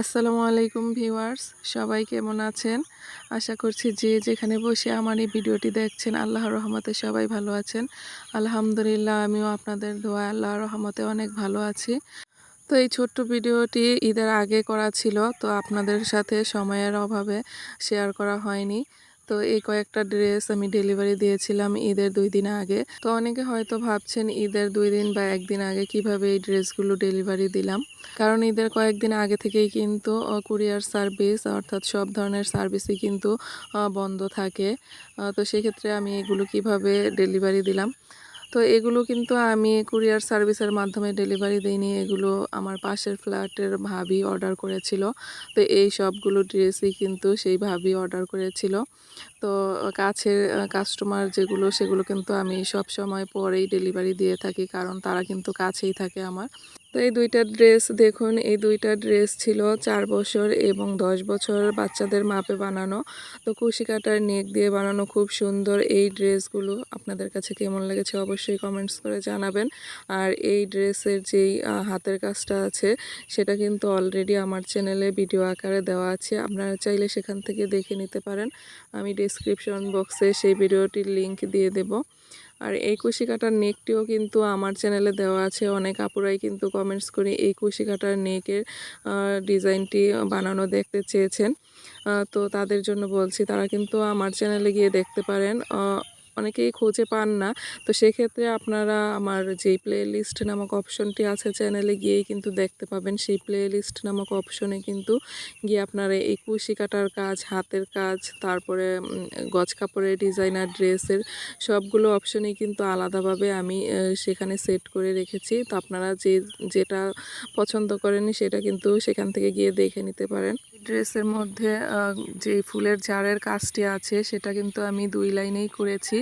আসসালামু আলাইকুম ভিউয়ার্স, সবাই কেমন আছেন? আশা করছি যে যেখানে বসে আমার এই ভিডিওটি দেখছেন, আল্লাহর রহমতে সবাই ভালো আছেন। আলহামদুলিল্লাহ, আমিও আপনাদের ধোয়া আল্লাহর রহমতে অনেক ভালো আছি। তো এই ছোট্ট ভিডিওটি ঈদের আগে করা ছিল, তো আপনাদের সাথে সময়ের অভাবে শেয়ার করা হয়নি। তো এই কয়েকটা ড্রেস আমি ডেলিভারি দিয়েছিলাম ঈদের দুই দিন আগে। তো অনেকে হয়তো ভাবছেন ঈদের দুই দিন বা একদিন আগে কীভাবে এই ড্রেসগুলো ডেলিভারি দিলাম। কারণ ঈদের কয়েকদিন আগে থেকেই কিন্তু কুরিয়ার সার্ভিস অর্থাৎ সব ধরনের সার্ভিসই কিন্তু বন্ধ থাকে। তো সেক্ষেত্রে আমি এগুলো কীভাবে ডেলিভারি দিলাম? তো এগুলো কিন্তু আমি কুরিয়ার সার্ভিসের মাধ্যমে ডেলিভারি দিইনি। এগুলো আমার পাশের ফ্ল্যাটের ভাবি অর্ডার করেছিল। তো এই সবগুলো ড্রেসই কিন্তু সেই ভাবি অর্ডার করেছিল। তো কাছের কাস্টমার যেগুলো, সেগুলো কিন্তু আমি সব সময় পরেই ডেলিভারি দিয়ে থাকি, কারণ তারা কিন্তু কাছেই থাকে আমার। তো এই দুইটা ড্রেস দেখুন, এই দুইটা ড্রেস ছিল চার বছর এবং দশ বছর বাচ্চাদের মাপে বানানো। তো কুশি কাটার নেক দিয়ে বানানো খুব সুন্দর এই ড্রেসগুলো। আপনাদের কাছে কেমন লেগেছে অবশ্যই কমেন্টস করে জানাবেন। আর এই ড্রেসের যেই হাতের কাজটা আছে, সেটা কিন্তু অলরেডি আমার চ্যানেলে ভিডিও আকারে দেওয়া আছে। আপনারা চাইলে সেখান থেকে দেখে নিতে পারেন। আমি ডিসক্রিপশন বক্সে সেই ভিডিওটির লিংক দিয়ে দেব। আর এই কুশি কাটার নেকটিও কিন্তু আমার চ্যানেলে দেওয়া আছে। অনেক আপুরাই কিন্তু কমেন্টস করে এই কুশি কাটার নেকের ডিজাইনটি বানানো দেখতে চেয়েছেন। তো তাদের জন্য বলছি, তারা কিন্তু আমার চ্যানেলে গিয়ে দেখতে পারেন। অনেকেই খুঁজে পান না। তো সেক্ষেত্রে আপনারা আমার যেই প্লে লিস্ট নামক অপশনটি আছে চ্যানেলে গিয়েই কিন্তু দেখতে পাবেন। সেই প্লে লিস্ট নামক অপশনে কিন্তু গিয়ে আপনারা এই কুশি কাটার কাজ, হাতের কাজ, তারপরে গজ কাপড়ের ডিজাইনার ড্রেসের সবগুলো অপশনেই কিন্তু আলাদাভাবে আমি সেখানে সেট করে রেখেছি। তো আপনারা যে, যেটা পছন্দ করেনি সেটা কিন্তু সেখান থেকে গিয়ে দেখে নিতে পারেন। ড্রেসের মধ্যে যে ফুলের জারের কাজটি আছে সেটা কিন্তু আমি দুই লাইনেই করেছি।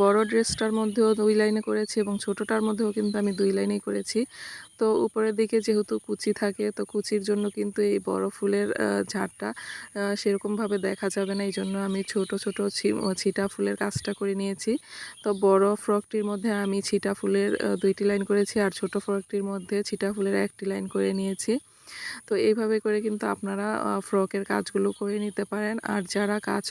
বড় ড্রেসটার মধ্যেও দুই লাইনে করেছি এবং ছোটোটার মধ্যেও কিন্তু আমি দুই লাইনেই করেছি। তো উপরের দিকে যেহেতু কুচি থাকে, তো কুচির জন্য কিন্তু এই বড় ফুলের ঝাড়টা সেরকমভাবে দেখা যাবে না। এই জন্য আমি ছোট ছোট ছিটা ফুলের কাজটা করে নিয়েছি। তো বড় ফ্রকটির মধ্যে আমি ছিটা ফুলের দুইটি লাইন করেছি আর ছোট ফ্রকটির মধ্যে ছিটা ফুলের একটি লাইন করে নিয়েছি। তো এইভাবে করে কিন্তু আপনারা ফ্রকের কাজগুলো করে নিতে পারেন। আর যারা কাজ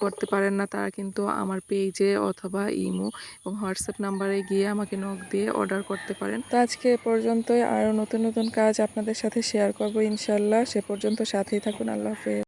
করতে পারেন না, তারা কিন্তু আমার পেজে অথবা ইমো এবং হোয়াটসঅ্যাপ নাম্বারে গিয়ে আমাকে নখ দিয়ে অর্ডার করতে পারেন। তো আজকে এ পর্যন্তই। আরও নতুন নতুন কাজ আপনাদের সাথে শেয়ার করব ইনশাল্লাহ। সে পর্যন্ত সাথেই থাকুন। আল্লাহ হাফেজ।